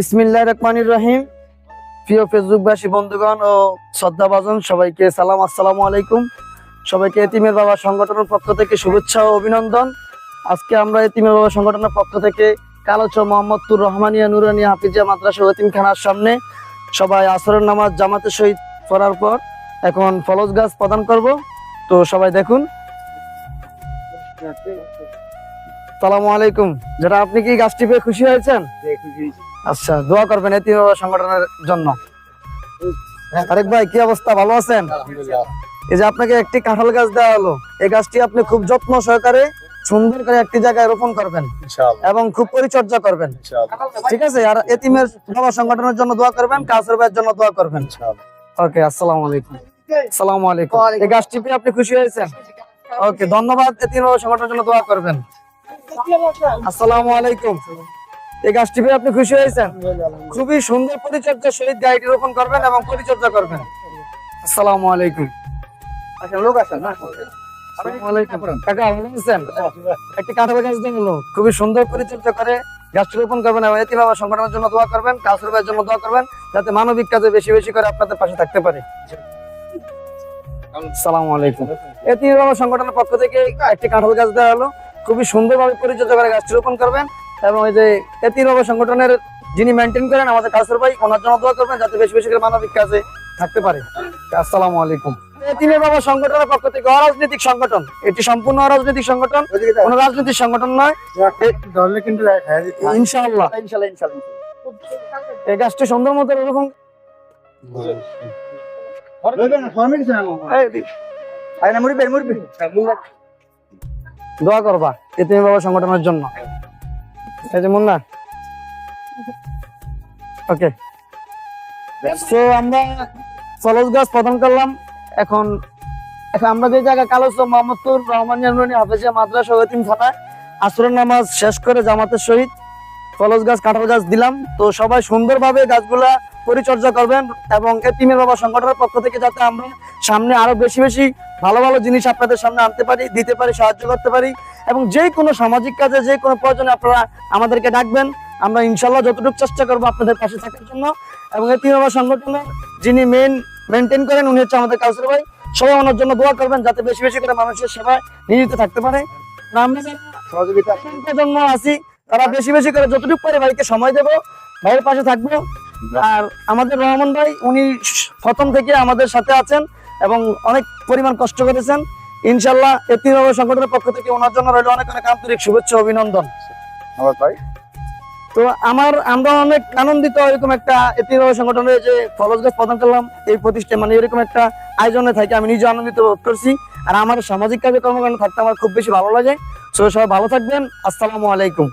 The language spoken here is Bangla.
বিসমিল্লাহ রহমানির রহিম। প্রিয় ফেসবুকবাসী, বন্ধুগণ ও শ্রদ্ধাভাজন, সবাইকে সালাম, আসসালামু আলাইকুম। সবাইকে এতিমের বাবা সংগঠনের পক্ষ থেকে শুভেচ্ছা ও অভিনন্দন। আজকে আমরা এতিমের বাবা সংগঠনের পক্ষ থেকে কালোচ মোহাম্মদপুর রহমানিয়া নুরানিয়া হাফিজিয়া মাদ্রাসা এতিমখানার সামনে সবাই আসরের নামাজ জামাতের সহিত পড়ার পর এখন ফলস গাছ প্রদান করব। তো সবাই দেখুন। সালামু আলাইকুম। যারা আপনি কি গাছটি পেয়ে খুশি হয়েছেন? আচ্ছা দোয়া করবেন বাবা সংগঠনের জন্য। আরেক ভাই কি অবস্থা? ভালো আছেন? এই যে আপনাকে একটি কাঁঠাল গাছ দেওয়া হলো এই গাছটি আপনি খুব যত্ন সহকারে সুন্দর করে একটি জায়গায় রোপণ করবেন এবং খুব পরিচর্যা করবেন। ঠিক আছে? আর এতিমের বাবা সংগঠনের জন্য দোয়া করবেন কাসের ভাইয়ের জন্য দোয়া করবেন। ওকে আসসালামু আলাইকুম। আসসালামু আলাইকুম। এই গাছটি পেয়ে আপনি খুশি হয়েছেন? ওকে ধন্যবাদ। এতিম বাবা সংগঠনের জন্য দোয়া করবেন। আসসালামু আলাইকুম। এই গাছটি পেয়ে আপনি খুশি হয়েছেন? খুবই সুন্দর পরিচর্যা সহিত গাড়িটি রোপণ করবেন এবং পরিচর্যা করবেন। আসসালামু আলাইকুম। লোক আসেন না? আসসালামু আলাইকুম। কাকা ভালো আছেন? একটি কাঁঠাল গাছ দিয়ে খুবই সুন্দর পরিচর্যা করে গাছটি রোপণ করবেন এবং এটি বাবা সংগঠনের জন্য দোয়া করবেন জন্য দোয়া করবেন যাতে মানবিক কাজে বেশি বেশি করে আপনাদের পাশে থাকতে পারে। আলাইকুম। এটি বাবা সংগঠনের পক্ষ থেকে একটি কাঁঠাল গাছ দেওয়া হলো। খুবই সুন্দরভাবে পরিচর্যা করে গাছটি রোপণ করবেন। এবং এই যে এতির বাবা সংগঠনের যিনি মেনটেন করেন আমাদের কাসুর ভাই ওনার জন্য দোয়া করবেন যাতে বেশি বেশি করে মানবিক কাজে থাকতে পারে। আসসালামু আলাইকুম। এতিমের বাবা সংগঠনের পক্ষ থেকে অরাজনৈতিক সংগঠন। এটি সম্পূর্ণ অরাজনৈতিক সংগঠন। কোন রাজনৈতিক সংগঠন নয়। কিন্তু ইনশাআল্লাহ। এই গাছটি সুন্দর মতো এরকম দোয়া করবা এতিমের বাবা সংগঠনের জন্য। এই যে মুন্না। ওকে তো আমরা ফলস গাছ প্রদান করলাম। এখন এখন আমরা যে জায়গায় কালো মোহাম্মদপুর রহমান জানুয়ানি হাফেজিয়া মাদ্রাসা ও এতিম থানায় আসরের নামাজ শেষ করে জামাতের সহিত ফলস গাছ, কাঁঠাল গাছ দিলাম। তো সবাই সুন্দরভাবে গাছগুলা পরিচর্যা করবেন এবং এতিমের বাবা সংগঠনের পক্ষ থেকে যাতে আমরা সামনে আরও বেশি বেশি ভালো ভালো জিনিস আপনাদের সামনে আনতে পারি দিতে পারি সাহায্য করতে পারি এবং যে কোনো সামাজিক কাজে যে কোনো প্রয়োজনে আপনারা আমাদেরকে ডাকবেন। আমরা ইনশাল্লাহ যতটুকু চেষ্টা করব আপনাদের পাশে থাকার জন্য এবং এতিম বাবা সংগঠনের যিনি মেন মেনটেন করেন উনি হচ্ছে আমাদের কাউসিল ভাই। সবাই ওনার জন্য দোয়া করবেন যাতে বেশি বেশি করে মানুষের সেবায় নিয়োজিত থাকতে পারে। আমরা প্রজন্ম আছি তারা বেশি বেশি করে যতটুকু পারে ভাইকে সময় দেবো ভাইয়ের পাশে থাকব। আর আমাদের রহমান ভাই উনি প্রথম থেকে আমাদের সাথে আছেন এবং অনেক পরিমাণ কষ্ট করেছেন। ইনশাল্লাহ এতিম বাবা সংগঠনের পক্ষ থেকে ওনার জন্য রইল অনেক অনেক আন্তরিক শুভেচ্ছা অভিনন্দন। আমার ভাই। তো আমার আমরা অনেক আনন্দিত এরকম একটা এতিম বাবা সংগঠনের যে ফলজ গাছ প্রদান করলাম এই প্রতিষ্ঠা মানে এরকম একটা আয়োজনে থাকে আমি নিজে আনন্দিত বোধ করছি। আর আমার সামাজিক কাজে কর্মকাণ্ড থাকতে আমার খুব বেশি ভালো লাগে। সবাই ভালো থাকবেন। আসসালামু আলাইকুম।